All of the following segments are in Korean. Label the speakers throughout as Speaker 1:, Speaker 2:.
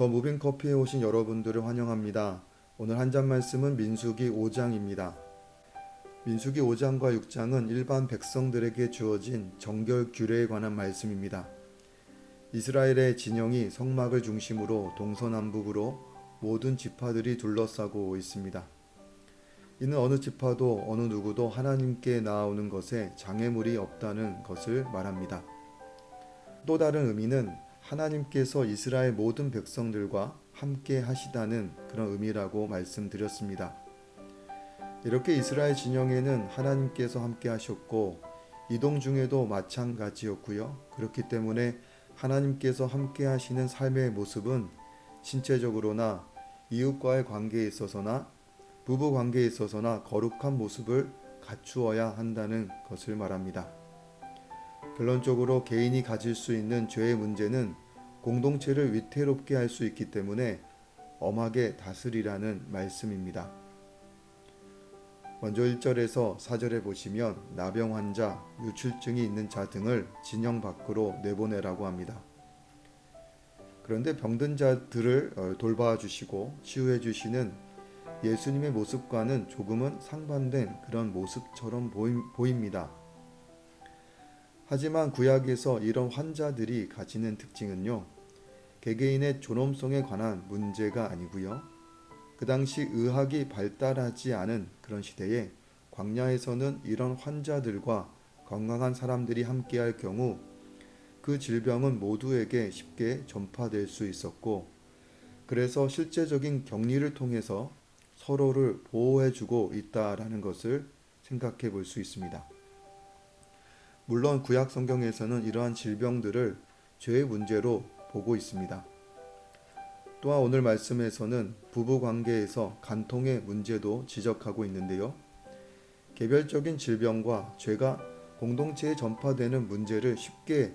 Speaker 1: 더 무빙 커피에 오신 여러분들을 환영합니다. 오늘 한 잔 말씀은 민수기 5장입니다. 민수기 5장과 6장은 일반 백성들에게 주어진 정결 규례에 관한 말씀입니다. 이스라엘의 진영이 성막을 중심으로 동서남북으로 모든 지파들이 둘러싸고 있습니다. 이는 어느 지파도 어느 누구도 하나님께 나아오는 것에 장애물이 없다는 것을 말합니다. 또 다른 의미는 하나님께서 이스라엘 모든 백성들과 함께 하시다는 그런 의미라고 말씀드렸습니다. 이렇게 이스라엘 진영에는 하나님께서 함께 하셨고 이동 중에도 마찬가지였고요. 그렇기 때문에 하나님께서 함께 하시는 삶의 모습은 신체적으로나 이웃과의 관계에 있어서나 부부 관계에 있어서나 거룩한 모습을 갖추어야 한다는 것을 말합니다. 결론적으로 개인이 가질 수 있는 죄의 문제는 공동체를 위태롭게 할 수 있기 때문에 엄하게 다스리라는 말씀입니다. 먼저 1절에서 4절에 보시면 나병 환자, 유출증이 있는 자 등을 진영 밖으로 내보내라고 합니다. 그런데 병든 자들을 어, 돌봐 주시고 치유해 주시는 예수님의 모습과는 조금은 상반된 그런 모습처럼 보입니다. 하지만 구약에서 이런 환자들이 가지는 특징은요. 개개인의 존엄성에 관한 문제가 아니고요. 그 당시 의학이 발달하지 않은 그런 시대에 광야에서는 이런 환자들과 건강한 사람들이 함께할 경우 그 질병은 모두에게 쉽게 전파될 수 있었고 그래서 실제적인 격리를 통해서 서로를 보호해주고 있다라는 것을 생각해 볼 수 있습니다. 물론 구약 성경에서는 이러한 질병들을 죄의 문제로 보고 있습니다. 또한 오늘 말씀에서는 부부 관계에서 간통의 문제도 지적하고 있는데요. 개별적인 질병과 죄가 공동체에 전파되는 문제를 쉽게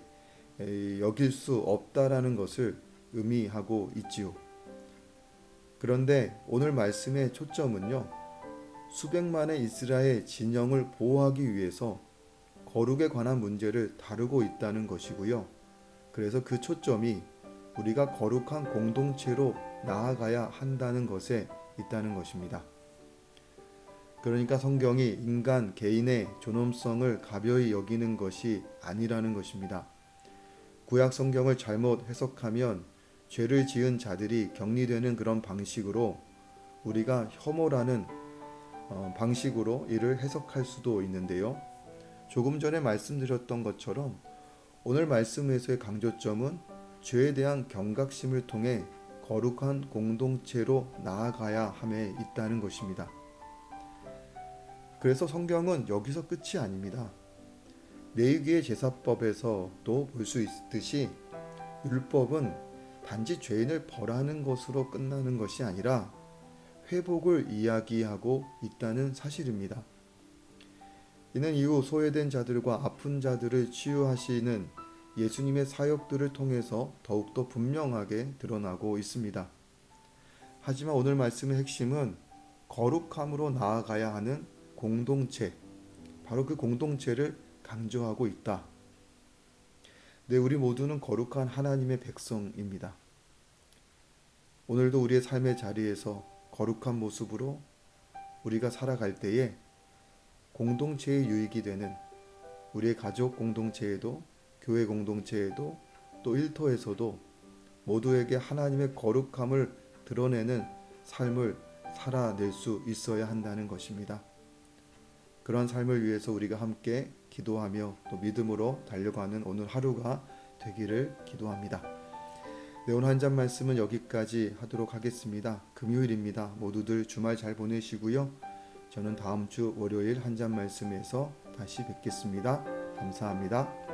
Speaker 1: 여길 수 없다라는 것을 의미하고 있지요. 그런데 오늘 말씀의 초점은요. 수백만의 이스라엘 진영을 보호하기 위해서 거룩에 관한 문제를 다루고 있다는 것이고요. 그래서 그 초점이 우리가 거룩한 공동체로 나아가야 한다는 것에 있다는 것입니다. 그러니까 성경이 인간 개인의 존엄성을 가벼이 여기는 것이 아니라는 것입니다. 구약 성경을 잘못 해석하면 죄를 지은 자들이 격리되는 그런 방식으로 우리가 혐오라는 어, 방식으로 이를 해석할 수도 있는데요. 조금 전에 말씀드렸던 것처럼 오늘 말씀에서의 강조점은 죄에 대한 경각심을 통해 거룩한 공동체로 나아가야 함에 있다는 것입니다. 그래서 성경은 여기서 끝이 아닙니다. 레위기의 제사법에서도 볼 수 있듯이 율법은 단지 죄인을 벌하는 것으로 끝나는 것이 아니라 회복을 이야기하고 있다는 사실입니다. 이는 이후 소외된 자들과 아픈 자들을 치유하시는 예수님의 사역들을 통해서 더욱더 분명하게 드러나고 있습니다. 하지만 오늘 말씀의 핵심은 거룩함으로 나아가야 하는 공동체, 바로 그 공동체를 강조하고 있다. 네, 우리 모두는 거룩한 하나님의 백성입니다. 오늘도 우리의 삶의 자리에서 거룩한 모습으로 우리가 살아갈 때에 공동체의 유익이 되는 우리의 가족 공동체에도 교회 공동체에도 또 일터에서도 모두에게 하나님의 거룩함을 드러내는 삶을 살아낼 수 있어야 한다는 것입니다. 그런 삶을 위해서 우리가 함께 기도하며 또 믿음으로 달려가는 오늘 하루가 되기를 기도합니다. 네, 오늘 한 잔 말씀은 여기까지 하도록 하겠습니다. 금요일입니다. 모두들 주말 잘 보내시고요. 저는 다음 주 월요일 한 잔 말씀에서 다시 뵙겠습니다. 감사합니다.